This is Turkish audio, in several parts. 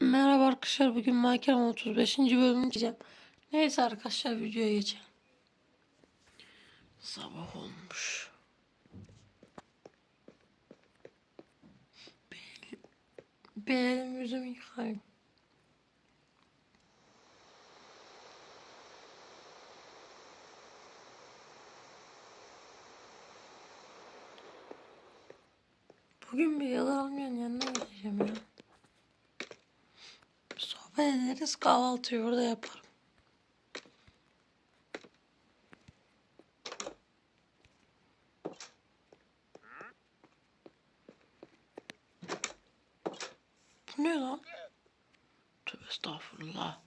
Merhaba arkadaşlar bugün Minecraft 35. bölümünü çekeceğim. Neyse arkadaşlar videoya geçelim. Sabah olmuş. Bir, elimi yüzümü yıkayayım. Bugün bir yalan almayan yanına gideceğim ya. Sohbet ederiz kahvaltıyı orada yaparım. Bu ne lan? Tövbe estağfurullah.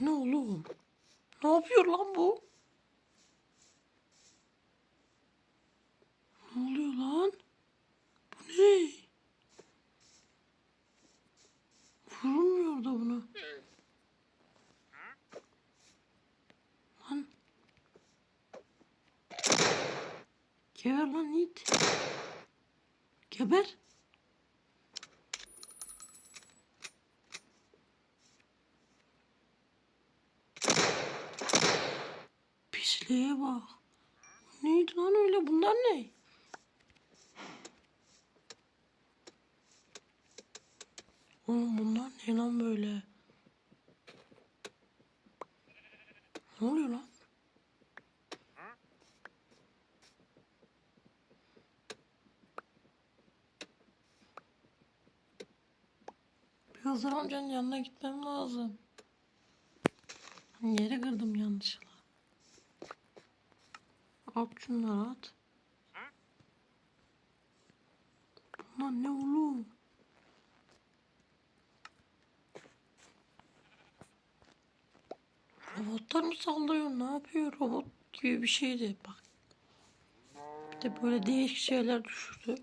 Bu ne oğlum? Ne yapıyor lan bu? Ne oluyor lan? Bu ne? Vurulmuyor da buna. Lan. Geber lan it. Geber. Pisliğe bak. Neydi lan öyle? Bunlar ne? Oğlum bunlar ne lan böyle? Ne oluyor lan? Hızır amcanın yanına gitmem lazım. Yere kırdım yanlışlıkla. At şunları at. Bunlar ne oğlum? Robotlar mı sallıyor? Ne yapıyor? Robot gibi bir şeydi. Bak. Bir de böyle değişik şeyler düşürdü.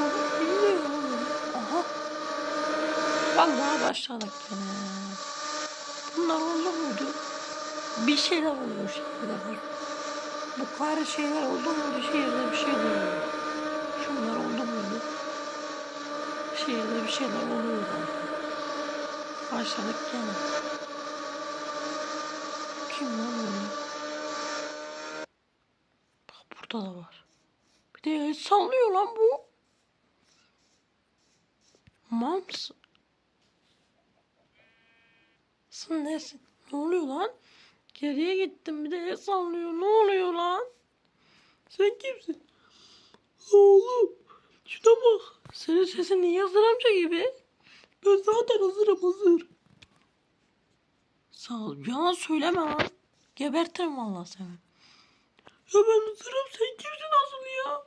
Robot bilmiyor oğlum. Aha. Gene. Bunlar oldu muydu? Bir şeyler oluyor şehirde. Bu- kare şeyler oldu muydu şehirde bir şeyler oluyor. Şunlar oldu muydu? Şehirde bir şeyler oluyor zaten. Gene. Kim lan öyle? Bak burada da var. Bir de sallıyor lan bu. Mams. Sen nesin? Ne oluyor lan? Geriye gittim bir de el sallıyor. Ne oluyor lan? Sen kimsin? Oğlum şuna bak. Senin sesin niye Hızır amca gibi? Ben zaten hazırım hazır. Sağ ol. Yalan söyleme lan. Gebertirim valla seni. Ya ben hazırım. Sen kimsin asıl ya?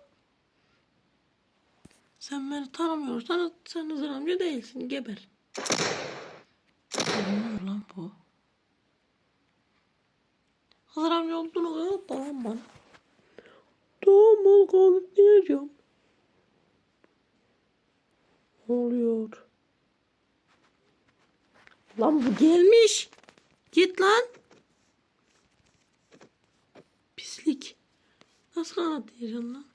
Sen beni tanımıyorsan sen Hızır amca değilsin. Geber. Ne oluyor lan bu? Hazır amca olduğunu kanıt tamam bana. Tamam ben kanıtlayacağım. Ne oluyor? Lan bu gelmiş. Git lan. Pislik. Nasıl kanıtlayacaksın lan?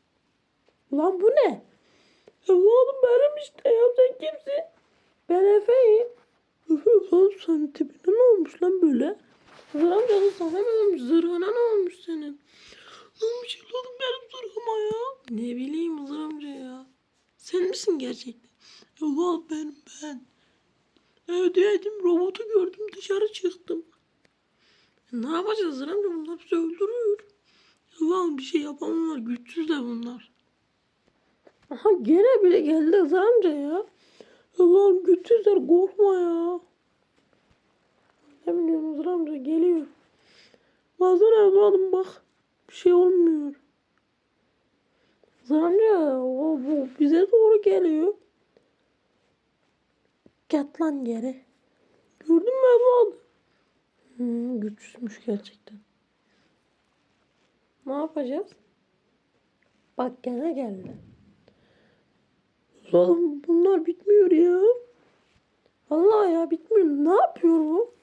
Lan bu ne? Evladım benim işte ya sen kimsin? Ben Efe'yim. Efe lan senin tipine ne olmuş lan böyle? Amcanın sana ne olmuş? Zırhına ne olmuş senin? Ne olmuş evladım benim zırhıma ya? Ne bileyim amca ya. Sen misin gerçekten? Evladım benim ben. Evdeydim robotu gördüm dışarı çıktım. Ne yapacağız amca bunlar bizi öldürür. Evladım bir şey yapamıyorlar güçsüzler bunlar. Aha gene bile geldi amca ya. Allah'ım güçsüzler korkma ya. Ne biliyorum Hazır amca geliyor. Bazen evladım bak. Bir şey olmuyor. Amca o, bu bize doğru geliyor. Git lan geri. Gördün mü evladım? Hmm, güçsüzmüş gerçekten. Ne yapacağız? Bak gene geldi. Oğlum bunlar bitmiyor Allah ya bitmiyor. Ne yapıyor bu?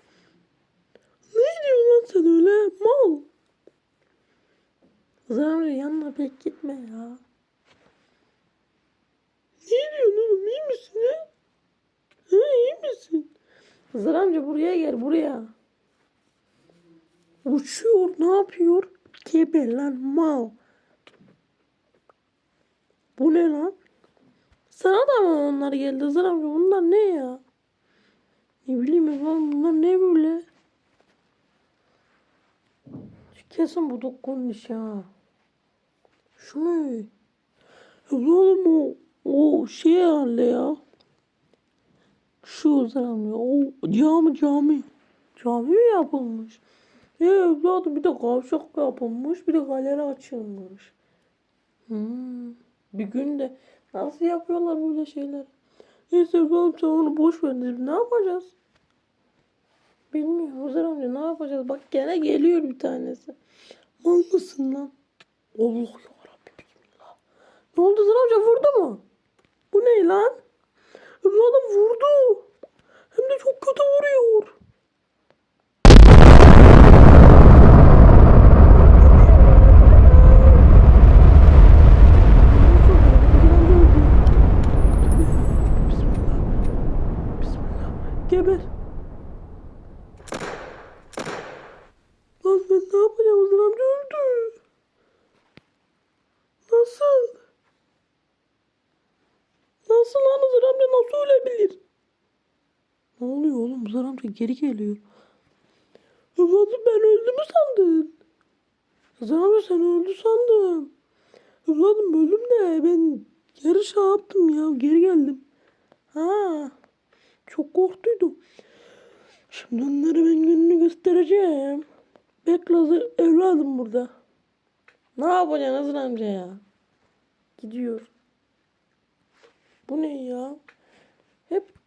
Ne diyorsun lan sen öyle? Mal. Zararlı yanına pek gitme ya. Ne diyorsun oğlum? İyi misin ha? Ha iyi misin? Hızır amca buraya gel buraya. Uçuyor ne yapıyor? Geber lan mal. Bu ne lan? Sana da mı onlar geldi Hızır amca? Bunlar ne ya? Ne bileyim ya bunlar ne böyle? Kesin bu dokkunun işi ha. Şu ne? Ya Oğlum o, o şey herhalde ya. Şu zaman ya. O cami cami. Cami mi yapılmış? Ya evladım bir de kavşak yapılmış. Bir de galeri açılmış. Hmm. Bir gün de nasıl yapıyorlar böyle şeyler? Neyse evladım sen onu boş ver. Ne yapacağız? Bilmiyorum. Huzur amca ne yapacağız? Bak gene geliyor bir tanesi. Mal mısın lan? Allah yarabbim bismillah. Ne oldu Huzur amca vurdu mu? Bu ne lan? Evladım vurdu. Hem de çok kötü vuruyor. Bismillah. Bismillah. Geber. Lan ben ne yapacağım? Hızır amca öldü. Nasıl? Nasıl lan Hızır amca ölebilir? Ne oluyor oğlum? Hızır amca geri geliyor. Evladım ben öldü mü sandın? Hızır amca sen öldü sandım. Evladım öldüm de ben geri şey yaptım ya geri geldim. Ha, çok korktuydum. Şimdi onları ben gününü göstereceğim. Bekle evladım burada. Ne yapacaksın Hızır amca ya? Gidiyor. Bu ne ya?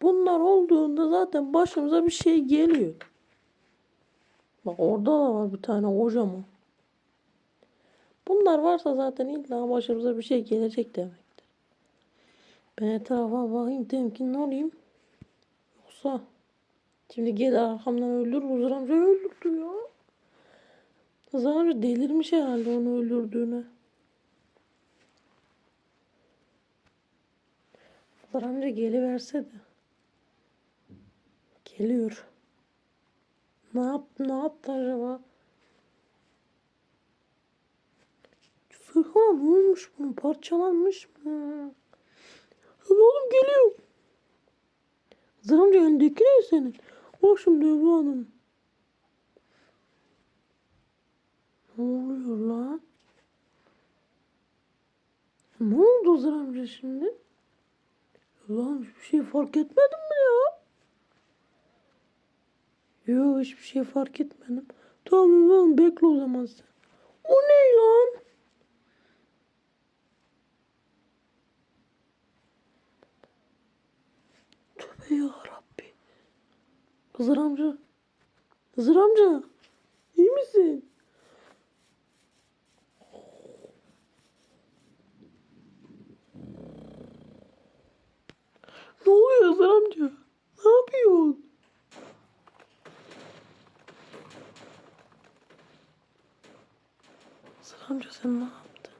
Bunlar olduğunda zaten başımıza bir şey geliyor. Bak orada da var bir tane kocaman. Bunlar varsa zaten illa başımıza bir şey gelecek demektir. Ben etrafa bakayım temkinli olayım. Yoksa şimdi gelir arkamdan öldürür. Huzur amca öldürdü ya. Amca delirmiş herhalde onu öldürdüğüne. Huzur amca geliverse de. Geliyor. Ne yaptı ne yaptı acaba? Zırha ne olmuş bunun? Parçalanmış mı? Lan oğlum geliyor. Zır amca elindeki ne senin? Bak şimdi evladım. Ne oluyor lan? Ne oldu Zır amca şimdi? Lan hiçbir şey fark etmedin mi ya? Yok hiçbir şey fark etmedim. Tamam evladım bekle o zaman sen. O ne lan? Tövbe ya Rabbi. Hızır amca. Hızır amca. İyi misin? Ne oluyor Hızır amca? Ne yapıyorsun? Hızır amca sen ne yaptın?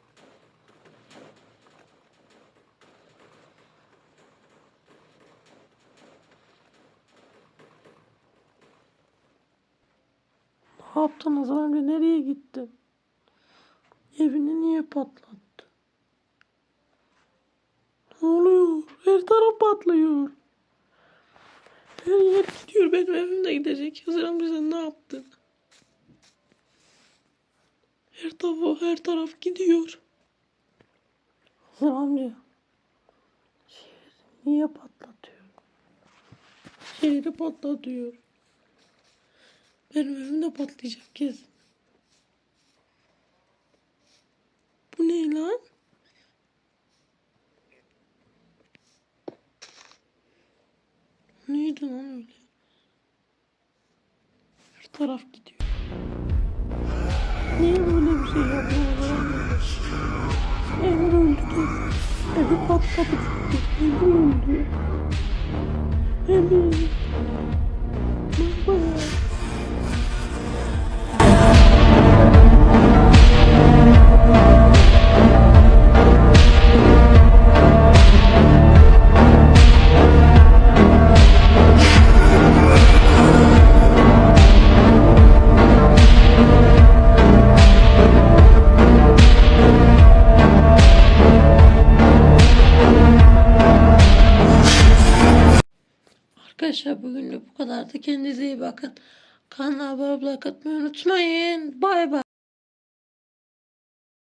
Ne yaptın Hızır amca? Nereye gittin? Evini niye patlattın? Ne oluyor? Her taraf patlıyor. Her yer gidiyor. Benim evim de gidecek. Amca sen ne yaptın? Taraf, her taraf gidiyor. Amca. Şehri niye patlatıyor? Şehri patlatıyor. Benim evim de patlayacak kesin. Bu ne lan? Neydi lan öyle? Her taraf gidiyor. Niye bir şey yapıyorlar? Emir öldü. Evi patladı. Emir öldü. Baba. Arkadaşlar bugünlük bu kadar da kendinize iyi bakın. Kanala abone olmayı unutmayın. Bay bay.